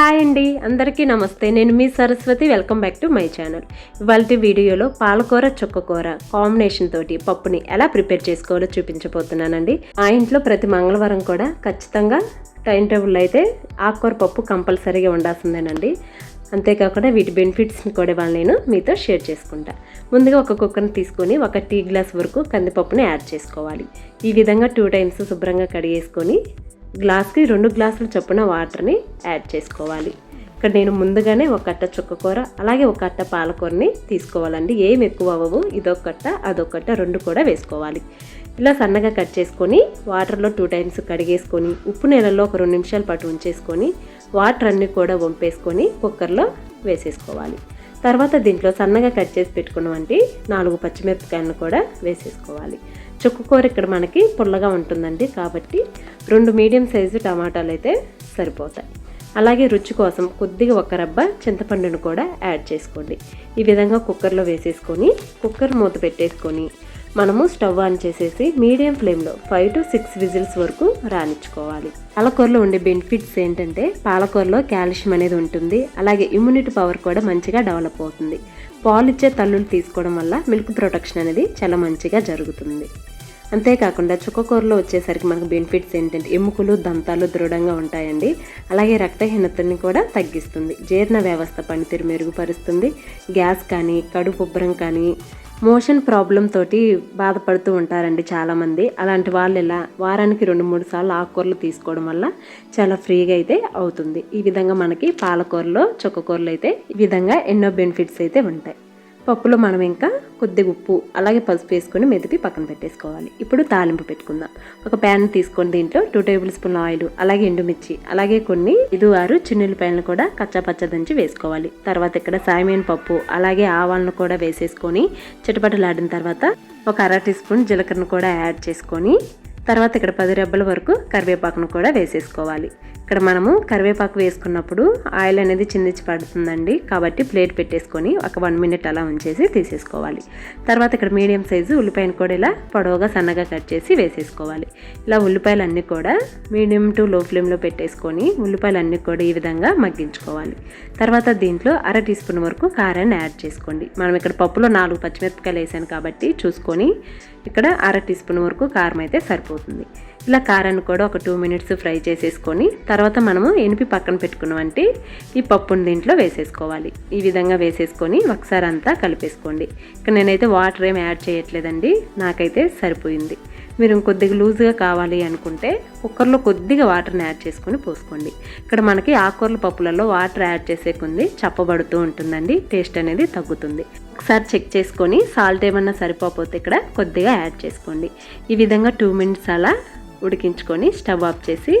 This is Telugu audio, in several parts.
హాయ్ అండి అందరికీ నమస్తే. నేను మీ Saraswati welcome back to my channel. ఇవాళ వీడియోలో పాలకూర చుక్కకూర కాంబినేషన్ తోటి పప్పుని ఎలా ప్రిపేర్ చేసుకోవాలో చూపించబోతున్నానండి. మా ఇంట్లో ప్రతి మంగళవారం కూడా ఖచ్చితంగా టైం టేబుల్ అయితే ఆకుకూర పప్పు కంపల్సరీగా ఉండాల్సిందేనండి అంతేకాకుండా వీటి బెనిఫిట్స్ని కూడా ఇవాళ నేను మీతో షేర్ చేసుకుంటా. ముందుగా ఒక కుక్కర్ని తీసుకొని ఒక టీ గ్లాస్ వరకు కందిపప్పుని యాడ్ చేసుకోవాలి. ఈ విధంగా టూ టైమ్స్ శుభ్రంగా కడిగేసుకొని గ్లాస్కి రెండు గ్లాసుల చొప్పున వాటర్ని యాడ్ చేసుకోవాలి. ఇక్కడ నేను ముందుగానే ఒక కట్ట చుక్కకూర అలాగే ఒక కట్ట పాలకూరని తీసుకోవాలండి. ఏం ఎక్కువ అవ్వవు ఇదొక కట్ట అదొక కట్ట రెండు కూడా వేసుకోవాలి. ఇలా సన్నగా కట్ చేసుకొని వాటర్లో టూ టైమ్స్ కడిగేసుకొని ఉప్పు నీళ్ళలో ఒక రెండు నిమిషాల పాటు ఉంచేసుకొని వాటర్ అన్నీ కూడా వంపేసుకొని కుక్కర్లో వేసేసుకోవాలి. తర్వాత దీంట్లో సన్నగా కట్ చేసి పెట్టుకున్నవంటి నాలుగు పచ్చిమిరపకాయలను కూడా వేసేసుకోవాలి. చుక్కకూర ఇక్కడ మనకి పుల్లగా ఉంటుందండి కాబట్టి రెండు మీడియం సైజు టమాటాలు అయితే సరిపోతాయి. అలాగే రుచి కోసం కొద్దిగా ఒక రబ్బ చింతపండును కూడా యాడ్ చేసుకోండి. ఈ విధంగా కుక్కర్లో వేసేసుకొని కుక్కర్ మూత పెట్టేసుకొని మనము స్టవ్ ఆన్ చేసేసి మీడియం ఫ్లేమ్లో ఫైవ్ టు సిక్స్ విజిల్స్ వరకు రానిచ్చుకోవాలి. పాలకూరలో ఉండే బెనిఫిట్స్ ఏంటంటే పాలకూరలో కాల్షియం అనేది ఉంటుంది. అలాగే ఇమ్యూనిటీ పవర్ కూడా మంచిగా డెవలప్ అవుతుంది. పాలు ఇచ్చే తల్లులు తీసుకోవడం వల్ల మిల్క్ ప్రొటెక్షన్ అనేది చాలా మంచిగా జరుగుతుంది. అంతేకాకుండా చుక్కకూరలో వచ్చేసరికి మనకు బెనిఫిట్స్ ఏంటంటే ఎముకలు దంతాలు దృఢంగా ఉంటాయండి. అలాగే రక్తహీనతని కూడా తగ్గిస్తుంది. జీర్ణ వ్యవస్థ పనితీరు మెరుగుపరుస్తుంది. గ్యాస్ కానీ కడుపు ఉబ్బరం కానీ మోషన్ ప్రాబ్లం తోటి బాధపడుతూ ఉంటారండి చాలామంది. అలాంటి వాళ్ళు ఇలా వారానికి రెండు మూడు సార్లు ఆకుకూరలు తీసుకోవడం వల్ల చాలా ఫ్రీగా అయితే అవుతుంది. ఈ విధంగా మనకి పాలకూరలో చుక్కకూరలు అయితే ఈ విధంగా ఎన్నో బెనిఫిట్స్ అయితే ఉంటాయి. పప్పులో మనం ఇంకా కొద్దిగా ఉప్పు అలాగే పసుపు వేసుకొని మెదిపి పక్కన పెట్టేసుకోవాలి. ఇప్పుడు తాలింపు పెట్టుకుందాం. ఒక ప్యాన్ తీసుకొని దీంట్లో. టూ టేబుల్ స్పూన్ ఆయిల్ అలాగే ఎండుమిర్చి అలాగే కొన్ని ఇది ఆరు చిన్నులపాయలను కూడా కచ్చా పచ్చ దంచి వేసుకోవాలి. తర్వాత ఇక్కడ సాయమైన పప్పు అలాగే ఆవాలను కూడా వేసేసుకొని చిటపటలాడిన తర్వాత ఒక అర టీ స్పూన్ జీలకర్రను కూడా యాడ్ చేసుకొని తర్వాత ఇక్కడ పది రెబ్బల వరకు కరివేపాకును కూడా వేసేసుకోవాలి. ఇక్కడ మనము కరివేపాకు వేసుకున్నప్పుడు ఆయిల్ అనేది చిందించి పడుతుందండి. కాబట్టి ప్లేట్ పెట్టేసుకొని ఒక వన్ మినిట్ అలా ఉంచేసి తీసేసుకోవాలి. తర్వాత ఇక్కడ మీడియం సైజు ఉల్లిపాయను కూడా ఇలా పొడవుగా సన్నగా కట్ చేసి వేసేసుకోవాలి. ఇలా ఉల్లిపాయలు అన్నీ కూడా మీడియం టు లో ఫ్లేమ్లో పెట్టేసుకొని ఉల్లిపాయలు అన్నీ కూడా ఈ విధంగా మగ్గించుకోవాలి. తర్వాత దీంట్లో అర టీ స్పూన్ వరకు కారాన్ని యాడ్ చేసుకోండి. మనం ఇక్కడ పప్పులో నాలుగు పచ్చిమిరపకాయలు వేసాను కాబట్టి చూసుకొని ఇక్కడ అర టీ స్పూన్ వరకు కారం అయితే సరిపోతుంది. ఇలా కారాన్ని కూడా ఒక టూ మినిట్స్ ఫ్రై చేసేసుకొని తర్వాత మనము ఎనిపి పక్కన పెట్టుకున్నామంటే ఈ పప్పుని దీంట్లో వేసేసుకోవాలి. ఈ విధంగా వేసేసుకొని ఒకసారి అంతా కలిపేసుకోండి. ఇక్కడ నేనైతే వాటర్ ఏమి యాడ్ చేయట్లేదండి. నాకైతే సరిపోయింది. మీరు కొద్దిగా లూజ్గా కావాలి అనుకుంటే కుక్కర్లో కొద్దిగా వాటర్ని యాడ్ చేసుకొని పోసుకోండి. ఇక్కడ మనకి ఆకుకూరల పప్పులలో వాటర్ యాడ్ చేసే కొంది చప్పబడుతూ ఉంటుందండి. టేస్ట్ అనేది తగ్గుతుంది. ఒకసారి చెక్ చేసుకొని సాల్ట్ ఏమన్నా సరిపోతే ఇక్కడ కొద్దిగా యాడ్ చేసుకోండి. ఈ విధంగా టూ మినిట్స్ అలా ఉడికించుకొని స్టవ్ ఆఫ్ చేసి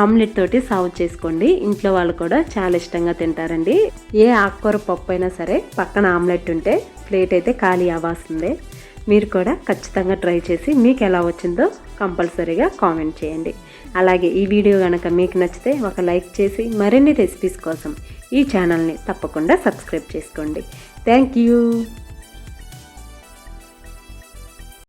ఆమ్లెట్ తోటి సర్వ్ చేసుకోండి. ఇంట్లో వాళ్ళు కూడా చాలా ఇష్టంగా తింటారండి. ఏ ఆకుకూర పప్పు అయినా సరే పక్కన ఆమ్లెట్ ఉంటే ప్లేట్ అయితే ఖాళీ అవ్వాల్సిందే. మీరు కూడా ఖచ్చితంగా ట్రై చేసి మీకు ఎలా వచ్చిందో కంపల్సరీగా కామెంట్ చేయండి. అలాగే ఈ వీడియో కనుక మీకు నచ్చితే ఒక లైక్ చేసి మరిన్ని రెసిపీస్ కోసం ఈ ఛానల్ని తప్పకుండా సబ్స్క్రైబ్ చేసుకోండి. Thank you.